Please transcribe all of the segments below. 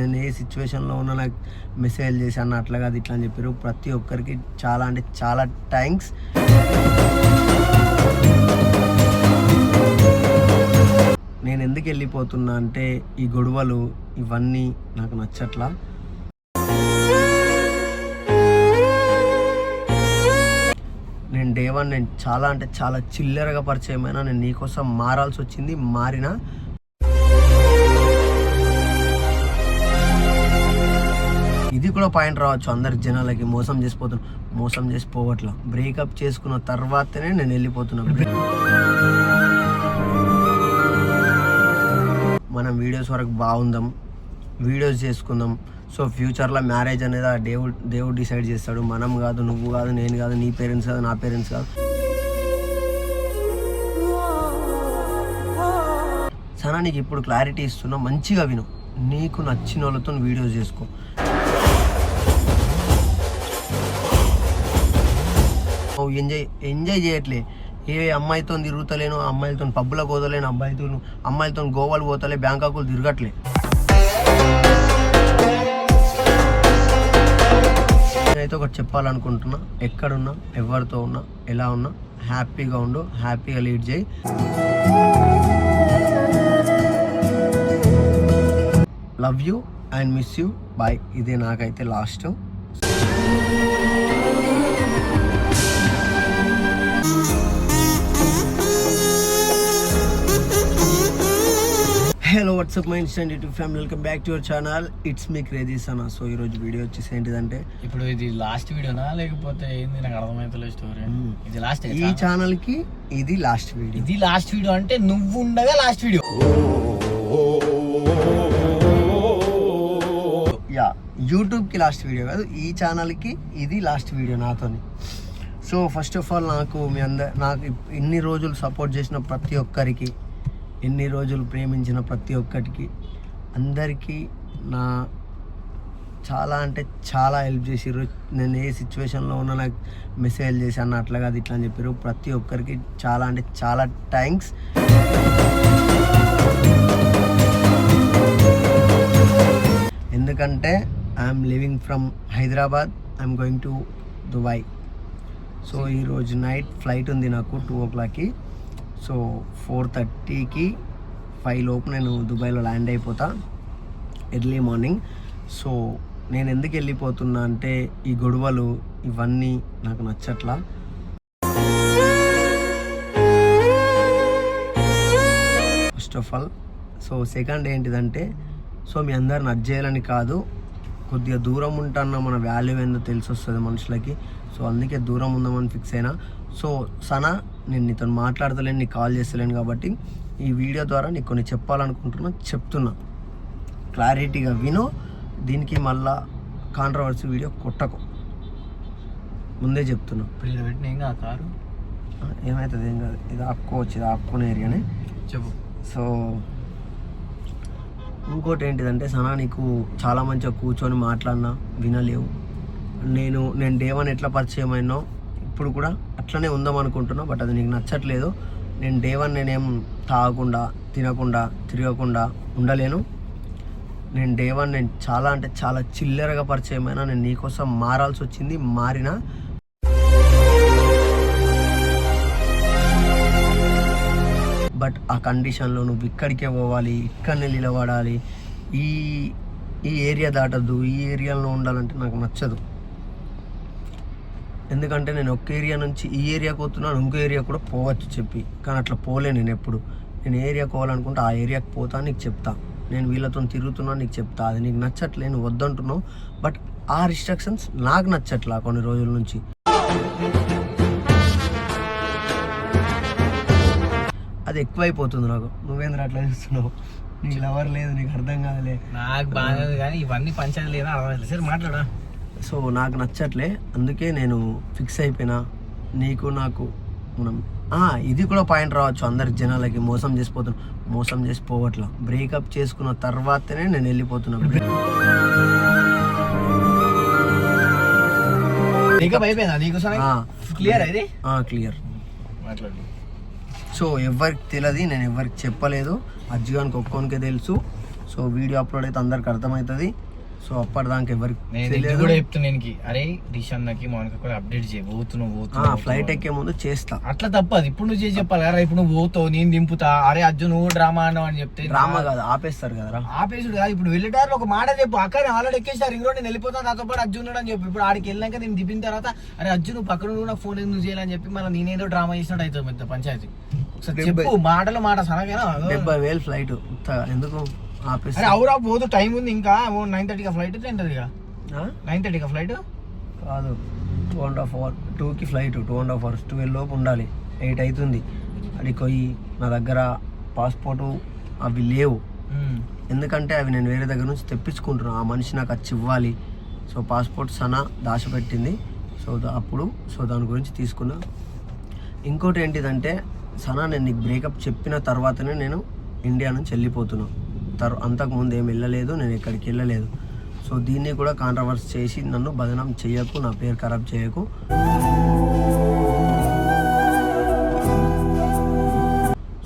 నేను ఏ సిచ్యువేషన్లో ఉన్నా నాకు మెసేజ్ చేసి అన్న అట్లా కాదు ఇట్లా అని చెప్పారు. ప్రతి ఒక్కరికి చాలా అంటే చాలా థ్యాంక్స్. నేను ఎందుకు వెళ్ళిపోతున్నా అంటే ఈ గొడవలు ఇవన్నీ నాకు నచ్చట్లా. నేను డే వన్ నేను చాలా అంటే చాలా చిల్లరగా పరిచయమైనా నేను నీకోసం మారాల్సి వచ్చింది మారిన. ఇది కూడా పాయింట్ రావచ్చు. అందరి జనాలకి మోసం చేసిపోతున్నా మోసం చేసిపోవట్లా. బ్రేకప్ చేసుకున్న తర్వాతనే నేను వెళ్ళిపోతున్నా. మనం వీడియోస్ వరకు బాగుందాం. వీడియోస్ చేసుకుందాం. సో ఫ్యూచర్లో మ్యారేజ్ అనేది ఆ దేవుడు దేవుడు డిసైడ్ చేస్తాడు. మనం కాదు నువ్వు కాదు నేను కాదు నీ పేరెంట్స్ కాదు నా పేరెంట్స్ కాదు. సనా నీకు ఇప్పుడు క్లారిటీ ఇస్తున్నా. మంచిగా విను. నీకు నచ్చిన వాళ్ళతో వీడియోస్ చేసుకో. ఎంజాయ్ ఎంజాయ్ చేయట్లే. ఏ అమ్మాయితో తిరుగుతలేను అమ్మాయిలతో పబ్బులకు పోతలేను అబ్బాయితో అమ్మాయిలతో గోవాలు పోతలే బ్యాంకాకులు తిరగట్లే. నేనైతే ఒకటి చెప్పాలనుకుంటున్నా. ఎక్కడున్నా ఎవరితో ఉన్నా ఎలా ఉన్నా హ్యాపీగా ఉండు హ్యాపీగా లీడ్ చేయి. Love you and miss you. Bye. ఇదే నాకైతే last. What's up my instant YouTube family welcome back to your channel it's me crazy Sana so ఈరోజు వీడియో వచ్చేసి ఏంటిదంటే ఇప్పుడు ఇది లాస్ట్ వీడియోనా లేకపోతే ఏంది? నాకు అర్థమైతలేదు స్టోరీ మ్మ్. ఇది లాస్ట్ ఈ ఛానల్కి ఇది లాస్ట్ వీడియో ఇది లాస్ట్ వీడియో అంటే నువ్వు ఉండగా లాస్ట్ వీడియో యా యూట్యూబ్కి లాస్ట్ వీడియో కాదు ఈ ఛానల్కి ఇది లాస్ట్ వీడియో నాతోని. సో ఫస్ట్ ఆఫ్ ఆల్ నాకు మీ అందరు నాకు ఇన్ని రోజులు సపోర్ట్ చేసిన ప్రతి ఒక్కరికి ఎన్ని రోజులు ప్రేమించిన ప్రతి ఒక్కటికి అందరికీ నా చాలా అంటే చాలా హెల్ప్ చేసిర్రు. నేను ఏ సిచ్యువేషన్లో ఉన్నా నాకు మెసేజ్ చేసి అన్న అట్లా కాదు ఇట్లా అని చెప్పారు ప్రతి ఒక్కరికి చాలా అంటే చాలా థ్యాంక్స్. ఎందుకంటే I'm living from Hyderabad I'm going to Dubai. So ఈరోజు నైట్ ఫ్లైట్ ఉంది నాకు టూ ఓ క్లాక్కి. సో ఫోర్ థర్టీకి ఫైవ్ లోపు నేను దుబాయ్లో ల్యాండ్ అయిపోతా ఎర్లీ మార్నింగ్. సో నేను ఎందుకు వెళ్ళిపోతున్నా అంటే ఈ గొడవలు ఇవన్నీ నాకు నచ్చట్లా. First of all so second ఏంటిదంటే సో మీ అందరిని నట్ చేయాలని కాదు కొద్దిగా దూరం ఉంటాన్న మన వాల్యూ ఏందో తెలిసి వస్తుంది మనుషులకి. సో అందుకే దూరం ఉందామని ఫిక్స్ అయినా. సో సనా నేను నీతో మాట్లాడతలేను నీకు కాల్ చేస్తలేను కాబట్టి ఈ వీడియో ద్వారా నీకు కొన్ని చెప్పాలనుకుంటున్నా చెప్తున్నా. క్లారిటీగా విను దీనికి మళ్ళా కాంట్రవర్సీ వీడియో కొట్టకు. ముందే చెప్తున్నా. ఇప్పుడు ఇక్కడ పెట్టిన ఏం కాదు కారు. ఏమవుతుంది ఏం కాదు. ఇది ఆపుకోవచ్చు ఇది ఆపుకునే ఏరియానే చెప్పు. సో ఇంకోటి ఏంటిదంటే సనా నీకు చాలా మంచిగా కూర్చొని మాట్లాడినా వినలేవు. నేను నేను డే వన్ ఎట్లా పరిచయం అయినో ఇప్పుడు కూడా అట్లనే ఉందాం అనుకుంటున్నా బట్ అది నీకు నచ్చట్లేదు. నేను డే వన్ నేనేం తాగకుండా తినకుండా తిరగకుండా ఉండలేను. నేను డే వన్ నేను చాలా అంటే చాలా చిల్లరగా పరిచయమైనా నేను నీకోసం మారాల్సి వచ్చింది మారిన. బట్ ఆ కండిషన్లో నువ్వు ఇక్కడికే పోవాలి ఇక్కడనే నిలబడాలి. ఈ ఈ ఏరియా దాటద్దు ఈ ఏరియాలో ఉండాలంటే నాకు నచ్చదు. ఎందుకంటే నేను ఒక ఏరియా నుంచి ఈ ఏరియాకి పోతున్నాను ఇంకో ఏరియా కూడా పోవచ్చు చెప్పి. కానీ అట్లా పోలే నేను ఎప్పుడు. నేను ఏరియాకి పోవాలనుకుంటే ఆ ఏరియాకి పోతా నీకు చెప్తా. నేను వీళ్ళతో తిరుగుతున్నా నీకు చెప్తా. అది నీకు నచ్చట్లే నువ్వు వద్దంటున్నావు. బట్ ఆ రిస్ట్రిక్షన్స్ నాకు నచ్చట్లా కొన్ని రోజుల నుంచి. అది ఎక్కువైపోతుంది నాకు. నువ్వేంద్ర అట్లా చూస్తున్నావు? నీకు లవర్ లేదు నీకు అర్థం కాదులే. నాకు బాగా కానీ ఇవన్నీ పంచాయతీ లేదా అర్థం సరే మాట్లాడా సో నాకు నచ్చట్లే. అందుకే నేను ఫిక్స్ అయిపోయినా. నీకు నాకు మనం. ఇది కూడా పాయింట్ రావచ్చు. అందరి జనాలకి మోసం చేసిపోతున్నా. మోసం చేసిపోవట్లా. బ్రేకప్ చేసుకున్న తర్వాతనే నేను వెళ్ళిపోతున్నా. నీకు అయిపోయిందా? నీకు క్లియర్ క్లియర్ సో ఎవరికి తెలియదు నేను ఎవరికి చెప్పలేదు. అజ్జిగానికి ఒక్కొనికే తెలుసు. సో వీడియో అప్లోడ్ అయితే అందరికి అర్థమవుతుంది. సో అప్పటిదాకా ఎవరికి కూడా చెప్తున్నా నేను అరే దిశాన్నకి మౌనిక కూడా అప్డేట్ చేయి. పోతున్నావు పోతున్నావు ఫ్లైట్ ఎక్కే ముందు చేస్తా. అట్లా తప్పదు. ఇప్పుడు నువ్వు చేసి చెప్పాలి. అరే ఇప్పుడు నువ్వు పోతావు నేను దింపుతా. అరే అర్జున్ నువ్వు డ్రామా అన్నావు అని చెప్తే డ్రామా కాదు ఆపేస్తారు కదరా ఆపేసుడు కాదు. ఇప్పుడు వెళ్ళేటారు ఒక మాట చెప్పు. అక్కడ ఆల్రెడీ ఎక్కేసారు. ఇంకో నేను వెళ్ళిపోతాను. నాతో పాటు అర్జున్ ఉన్నాడు అని చెప్పి. ఇప్పుడు ఆడికి వెళ్ళాక నేను దింపిన తర్వాత అరే అర్జున్ నువ్వు పక్కన నువ్వు నాకు ఫోన్ ఎందుకు చేయాలని చెప్పి మళ్ళీ నేనేదో డ్రామా చేసినట్టు అవుతుంది పెద్ద పంచాయతీ. చెప్పు. మాటలు మాట సనగేనా? డెబ్బై వేలు ఫ్లైట్ ఎందుకు? అరే అవురా పోదు టైం ఉంది ఇంకా. నైన్ థర్టీగా ఫ్లైట్ ఇక ఆ? నైన్ థర్టీగా ఫ్లైట్? కాదు టూ అండ్ హాఫ్ అవర్ టూకి flight two and half hours twelve లోపు ఉండాలి. ఎయిట్ అవుతుంది అది పోయి నా దగ్గర పాస్పోర్టు అవి లేవు. ఎందుకంటే అవి నేను వేరే దగ్గర నుంచి తెప్పించుకుంటున్నాను ఆ మనిషి నాకు వచ్చి ఇవ్వాలి. సో పాస్పోర్ట్ సనా దాచిపెట్టింది. సో అప్పుడు సో దాని గురించి తీసుకున్నా. ఇంకోటి ఏంటిదంటే సనా నేను నీకు బ్రేకప్ చెప్పిన తర్వాతనే నేను ఇండియా నుంచి వెళ్ళిపోతున్నా. తర్ అంతకుముందు ఏం వెళ్ళలేదు నేను ఎక్కడికి వెళ్ళలేదు. సో దీన్ని కూడా కాంట్రవర్స్ చేసి నన్ను బదనం చేయకు నా పేరు ఖరాబ్ చేయకు.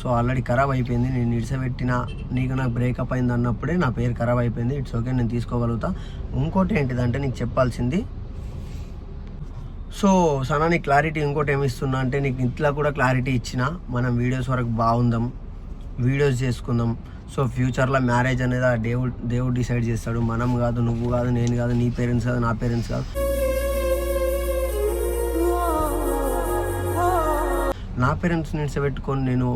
సో ఆల్రెడీ ఖరాబ్ అయిపోయింది. నేను ఇడిసబెట్టిన నీకు నాకు బ్రేకప్ అయింది అన్నప్పుడే నా పేరు ఖరాబ్ అయిపోయింది. ఇట్స్ ఓకే నేను తీసుకోగలుగుతా. ఇంకోటి ఏంటిదంటే నీకు చెప్పాల్సింది. సో సనా నీకు క్లారిటీ ఇంకోటి ఏమి ఇస్తున్నా అంటే నీకు ఇంట్లో కూడా క్లారిటీ ఇచ్చిన మనం వీడియోస్ వరకు బాగుందాం. వీడియోస్ చేసుకుందాం. సో ఫ్యూచర్లో మ్యారేజ్ అనేది ఆ దేవుడు దేవుడు డిసైడ్ చేస్తాడు. మనం కాదు నువ్వు కాదు నేను కాదు నీ పేరెంట్స్ కాదు నా పేరెంట్స్ కాదు. నా పేరెంట్స్ నిడిచిపెట్టుకొని నేను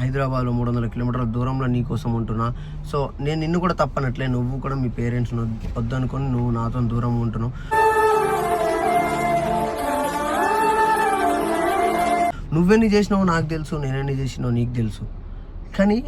హైదరాబాద్లో మూడు వందల కిలోమీటర్ల దూరంలో నీ కోసం ఉంటున్నా. సో నేను నిన్ను కూడా తప్పనట్లే నువ్వు కూడా మీ పేరెంట్స్ వద్దనుకొని నువ్వు నాతో దూరం ఉంటున్నావు. నువ్వెన్ని చేసినావో నాకు తెలుసు నేనెన్ని చేసినావో నీకు తెలుసు. కానీ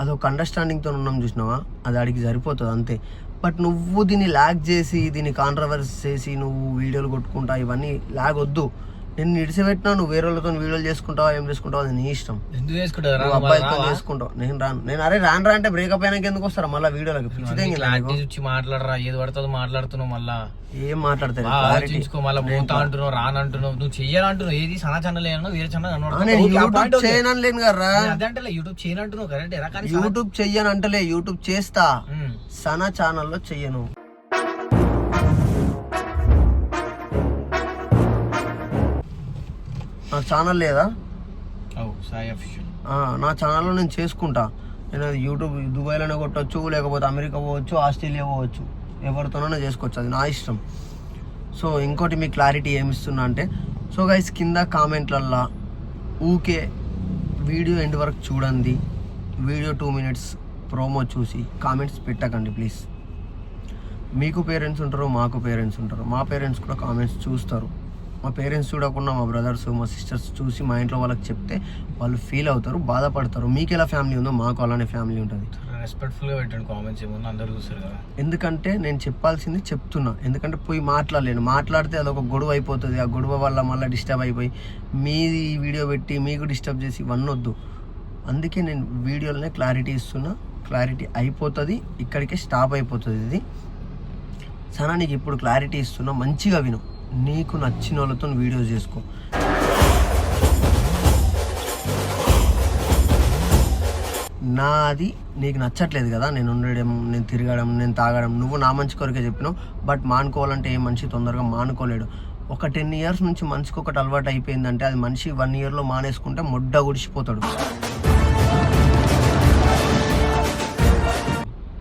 అదొక అండర్స్టాండింగ్తో ఉన్నాం చూసినావా? అది ఆడికి సరిపోతుంది అంతే. బట్ నువ్వు దీన్ని లాగ్ చేసి దీన్ని కాంట్రవర్స్ చేసి నువ్వు వీడియోలు కొట్టుకుంటా ఇవన్నీ లాగ్ వద్దు. నేను నిడిచిపెట్టినా నువ్వు వేరే వాళ్ళతో వీడియోలు చేసుకుంటావా ఏం చేసుకుంటావా అది నీ ఇష్టం. ఎందుకు చేసుకుంటావు? నువ్వు అబ్బాయితో చేసుకుంటావు. నేను రాను. నేను అరే రాను రా అంటే బ్రేకప్ అయినాక ఎందుకు వస్తారా? మళ్ళీ వీడియోలకి ఇంకా నీకు. వచ్చి మాట్లాడరా. ఏది పడుతుందో మాట్లాడుతున్నావు మళ్ళా. ఏం మాట్లాడతారు? బాగా క్లారిటీ ఆలోచించుకో మళ్ళీ. పోతా అంటున్నావు రానంటున్నావు నువ్వు చెయ్యాలంటున్నావు. ఏది సనా ఛానల్ ఏమన్నా వేరే ఛానల్ నేను యూట్యూబ్ చేయనని లేను కదా అదంటే యూట్యూబ్ చేయనంటున్నావు. కరెక్ట్ కానీ యూట్యూబ్ చెయ్యను అంటలే యూట్యూబ్ చేస్తా. సనా ఛానల్లో చెయ్యను. నా ఛానల్ లేదా? సాయి అఫీషియల్ నా ఛానల్లో నేను చేసుకుంటా. నేను అది యూట్యూబ్ దుబాయ్లోనే కొట్టచ్చు లేకపోతే అమెరికా పోవచ్చు ఆస్ట్రేలియా పోవచ్చు. ఎవరితోనైనా చేసుకోవచ్చు అది నా ఇష్టం. సో ఇంకోటి మీకు క్లారిటీ ఏమిస్తున్నా అంటే సో గైస్ కింద కామెంట్లల్లా ఊకే వీడియో ఎండ్ వరకు చూడండి. వీడియో టూ మినిట్స్ ప్రోమో చూసి కామెంట్స్ పెట్టకండి ప్లీజ్ మీకు పేరెంట్స్ ఉంటారు మాకు పేరెంట్స్ ఉంటారు. మా పేరెంట్స్ కూడా కామెంట్స్ చూస్తారు. మా పేరెంట్స్ చూడకుండా మా బ్రదర్స్ మా సిస్టర్స్ చూసి మా ఇంట్లో వాళ్ళకి చెప్తే వాళ్ళు ఫీల్ అవుతారు బాధపడతారు. మీకు ఎలా ఫ్యామిలీ ఉందో మాకు అలానే ఫ్యామిలీ ఉంటుంది. రెస్పెక్ట్ఫుల్గా పెట్టండి కామెంట్స్ ఏముందో అందరూ చూస్తారు కదా. ఎందుకంటే నేను చెప్పాల్సింది చెప్తున్నా. ఎందుకంటే పోయి మాట్లాడలేను. మాట్లాడితే అదొక గొడవ అయిపోతుంది. ఆ గొడవ వల్ల మళ్ళీ డిస్టర్బ్ అయిపోయి మీది వీడియో పెట్టి మీకు డిస్టర్బ్ చేసి ఇవన్నీ వద్దు. అందుకే నేను వీడియోలోనే క్లారిటీ ఇస్తున్నా. క్లారిటీ అయిపోతుంది. ఇక్కడికే స్టాప్ అయిపోతుంది ఇది. సనా నీకు ఇప్పుడు క్లారిటీ ఇస్తున్నా. మంచిగా విను. నీకు నచ్చిన వాళ్ళతో వీడియోస్ చేసుకో. నాది నీకు నచ్చట్లేదు కదా నేను ఉండడం నేను తిరగడం నేను తాగడం నువ్వు నా మంచి కొరకే చెప్పినావు బట్ మానుకోవాలంటే ఏ మనిషి తొందరగా మానుకోలేడు. ఒక టెన్ ఇయర్స్ నుంచి మనిషికి ఒకటి అలవాటు అయిపోయిందంటే అది మనిషి వన్ ఇయర్లో మానేసుకుంటే మొడ్డ గుడిసిపోతాడు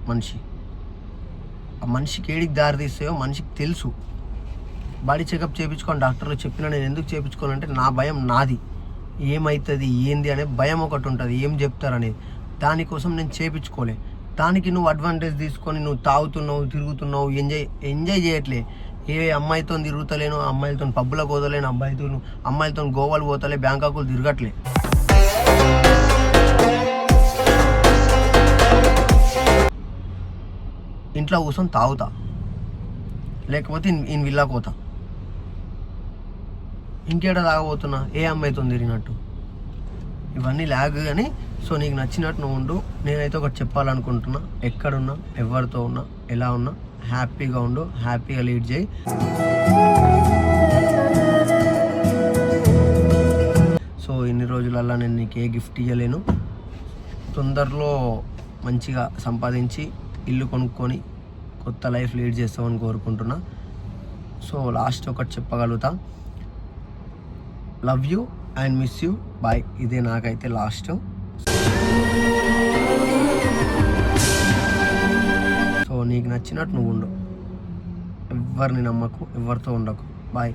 మనిషి. ఆ మనిషికి ఏడికి దారి తీస్తాయో మనిషికి తెలుసు. బాడీ చెకప్ చేయించుకొని డాక్టర్లు చెప్పినా నేను ఎందుకు చేయించుకోవాలంటే నా భయం నాది. ఏమవుతుంది ఏంది అనే భయం ఒకటి ఉంటుంది. ఏం చెప్తారనేది. దానికోసం నేను చేయించుకోలే దానికి నువ్వు అడ్వాంటేజ్ తీసుకొని నువ్వు తాగుతున్నావు తిరుగుతున్నావు ఎంజాయ్ ఎంజాయ్ చేయట్లే. ఏ అమ్మాయితో తిరుగుతలేను అమ్మాయిలతో పబ్బులకు పోతలేను అబ్బాయితో అమ్మాయిలతో గోవాలు పోతలే బ్యాంకాకులు తిరగట్లే. ఇంట్లో కూర్చొని తాగుతా. లేకపోతే ఇన్- ఇన్ విల్లా పోతా. ఇంకేడ తాగబోతున్నా? ఏ అమ్మాయితో తిరిగినట్టు? ఇవన్నీ ల్యాగ్ కానీ సో నీకు నచ్చినట్టు నువ్వు ఉండు. నేనైతే ఒకటి చెప్పాలనుకుంటున్నా. ఎక్కడున్నా ఎవరితో ఉన్నా ఎలా ఉన్నా హ్యాపీగా ఉండు. హ్యాపీగా లీడ్ చేయి. సో ఇన్ని రోజులల్లా నేను నీకు ఏ గిఫ్ట్ ఇవ్వలేను తొందరలో మంచిగా సంపాదించి ఇల్లు కొనుక్కొని కొత్త లైఫ్ లీడ్ చేస్తామని కోరుకుంటున్నా. సో లాస్ట్ ఒకటి చెప్పగలుగుతా. Love you and miss you. Bye. ఇదే నాకైతే లాస్ట్. సో నీకు నచ్చినట్టు నువ్వు ఉండు. ఎవరిని నమ్మకు ఎవరితో ఉండకు. బాయ్.